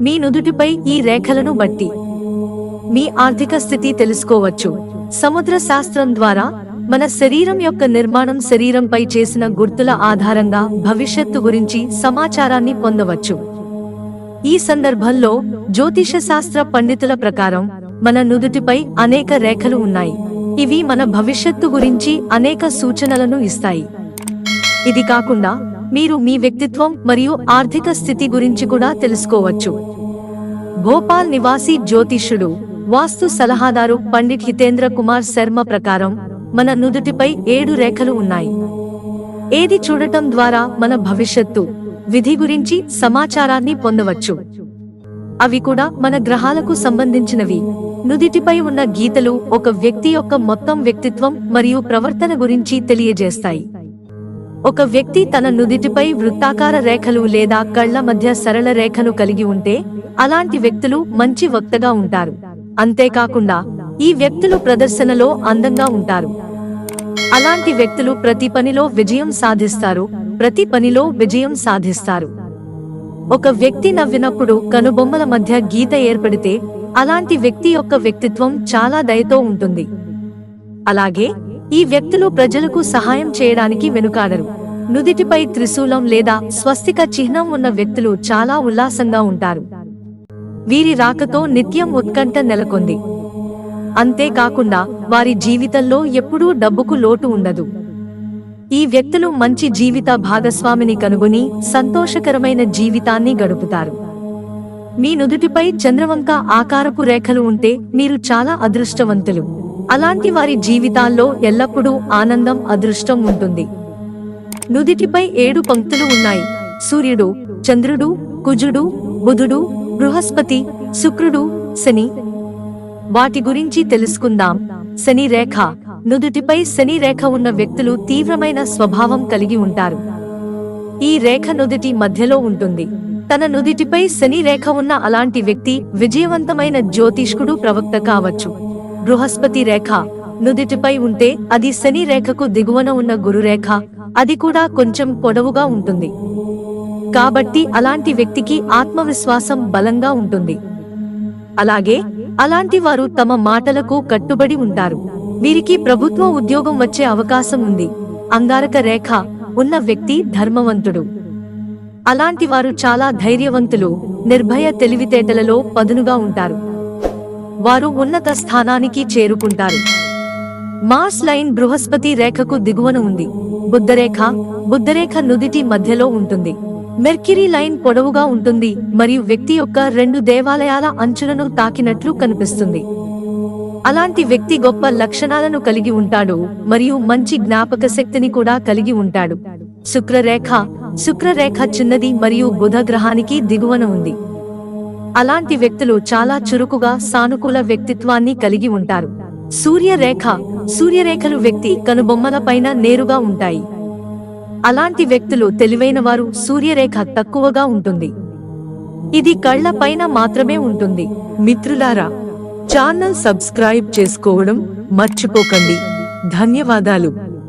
మీ నుదుటిపై ఈ రేఖలను బట్టి. మీ ఆర్థిక స్థితి తెలుసుకోవచ్చు. సముద్ర శాస్త్రం ద్వారా మన శరీరం యొక్క నిర్మాణం శరీరంపై చేసిన గుర్తుల ఆధారంగా భవిష్యత్తు గురించి సమాచారాన్ని పొందవచ్చు. ఈ సందర్భంలో జ్యోతిష శాస్త్ర పండితుల ప్రకారం మన నుదుటిపై అనేక రేఖలు ఉన్నాయి. ఇవి మన భవిష్యత్తు గురించి అనేక సూచనలను ఇస్తాయి. ఇది కాకుండా మీరు మీ వ్యక్తిత్వం మరియు ఆర్థిక స్థితి గురించి కూడా తెలుసుకోవచ్చు. భోపాల్ నివాసి జ్యోతిష్యుడు వాస్తు సలహాదారు పండిట్ హితేంద్ర కుమార్ శర్మ ప్రకారం మన నుదుటిపై ఏడు రేఖలు ఉన్నాయి. ఏది చూడటం ద్వారా మన భవిష్యత్తు విధి గురించి సమాచారాన్ని పొందవచ్చు. అవి కూడా మన గ్రహాలకు సంబంధించినవి. నుదిటిపై ఉన్న గీతలు ఒక వ్యక్తి యొక్క మొత్తం వ్యక్తిత్వం మరియు ప్రవర్తన గురించి తెలియజేస్తాయి. ఒక వ్యక్తి తన నుదిటిపై వృత్తాకార రేఖలు లేదా కళ్ళ మధ్య సరళ రేఖను కలిగి ఉంటే అలాంటి వ్యక్తులు మంచి వక్తగా ఉంటారు. అంతేకాకుండా ఈ వ్యక్తులు ప్రదర్శనలో అందంగా ఉంటారు. అలాంటి వ్యక్తులు ప్రతి పనిలో విజయం సాధిస్తారు ప్రతి పనిలో విజయం సాధిస్తారు. ఒక వ్యక్తి నవ్వినప్పుడు కనుబొమ్మల మధ్య గీత ఏర్పడితే అలాంటి వ్యక్తి యొక్క వ్యక్తిత్వం చాలా దయతో ఉంటుంది. అలాగే ఈ వ్యక్తులు ప్రజలకు సహాయం చేయడానికి వెనుకాడరు. నుదిటిపై త్రిశూలం లేదా స్వస్తిక చిహ్నం ఉన్న వ్యక్తులు చాలా ఉల్లాసంగా ఉంటారు. వీరి రాకతో నిత్యం ఉత్కంఠ నెలకొంది. అంతేకాకుండా వారి జీవితంలో ఎప్పుడూ డబ్బుకు లోటు ఉండదు. ఈ వ్యక్తులు మంచి జీవిత భాగస్వామిని కనుగొని సంతోషకరమైన జీవితాన్ని గడుపుతారు. మీ నుదుటిపై చంద్రవంక ఆకారపు రేఖలు ఉంటే మీరు చాలా అదృష్టవంతులు. అలాంటి వారి జీవితాల్లో ఎల్లప్పుడూ ఆనందం అదృష్టం ఉంటుంది. నుదిటిపై ఏడు పంక్తులు ఉన్నాయి. సూర్యుడు చంద్రుడు కుజుడు బుధుడు బృహస్పతి శుక్రుడు శని. వాటి గురించి తెలుసుకుందాం. శని రేఖ. నుదుటిపై శని రేఖ ఉన్న వ్యక్తులు తీవ్రమైన స్వభావం కలిగి ఉంటారు. ఈ రేఖ నుదుటి మధ్యలో ఉంటుంది. తన నుదిటిపై శని రేఖ ఉన్న అలాంటి వ్యక్తి విజయవంతమైన జ్యోతిష్కుడు ప్రవక్త కావచ్చు. బృహస్పతి రేఖ. నుదిటిపై ఉంటే అది శని రేఖకు దిగువన ఉన్న గురురేఖ అది కూడా కొంచెం పొడవుగా ఉంటుంది. కాబట్టి అలాంటి వ్యక్తికి ఆత్మవిశ్వాసం బలంగా ఉంటుంది. అలాగే అలాంటి వారు తమ మాటలకు కట్టుబడి ఉంటారు. వీరికి ప్రభుత్వ ఉద్యోగం వచ్చే అవకాశం ఉంది. అంగారక రేఖ ఉన్న వ్యక్తి ధర్మవంతుడు. అలాంటి వారు చాలా ధైర్యవంతులు నిర్భయ తెలివితేటలలో పదునుగా ఉంటారు. వారు ఉన్నత స్థానానికి చేరుకుంటారు. మార్స్ లైన్ బృహస్పతి రేఖకు దిగువన ఉంది. బుద్ధరేఖ బుద్ధరేఖ నుదిటి మధ్యలో ఉంటుంది. మెర్క్యూరీ లైన్ పొడవుగా ఉంటుంది మరియు వ్యక్తి యొక్క రెండు దేవాలయాల అంచులను తాకినట్లు కనిపిస్తుంది. అలాంటి వ్యక్తి గొప్ప లక్షణాలను కలిగి ఉంటాడు మరియు మంచి జ్ఞాపక శక్తిని కూడా కలిగి ఉంటాడు. శుక్రరేఖ శుక్రరేఖ చిన్నది మరియు బుధ గ్రహానికి దిగువన ఉంది. అలాంటి వ్యక్తులు చాలా చురుకుగా సానుకూల వ్యక్తిత్వాన్ని కలిగి ఉంటారు. సూర్యరేఖ సూర్యరేఖలు వ్యక్తి కనుబొమ్మల పైన నేరుగా ఉంటాయి. అలాంటి వ్యక్తులు తెలివైన వారు సూర్యరేఖ తక్కువగా ఉంటుంది. ఇది కళ్ళ పైన మాత్రమే ఉంటుంది. మిత్రులారా ఛానల్ సబ్స్క్రైబ్ చేసుకోవడం మర్చిపోకండి. ధన్యవాదాలు.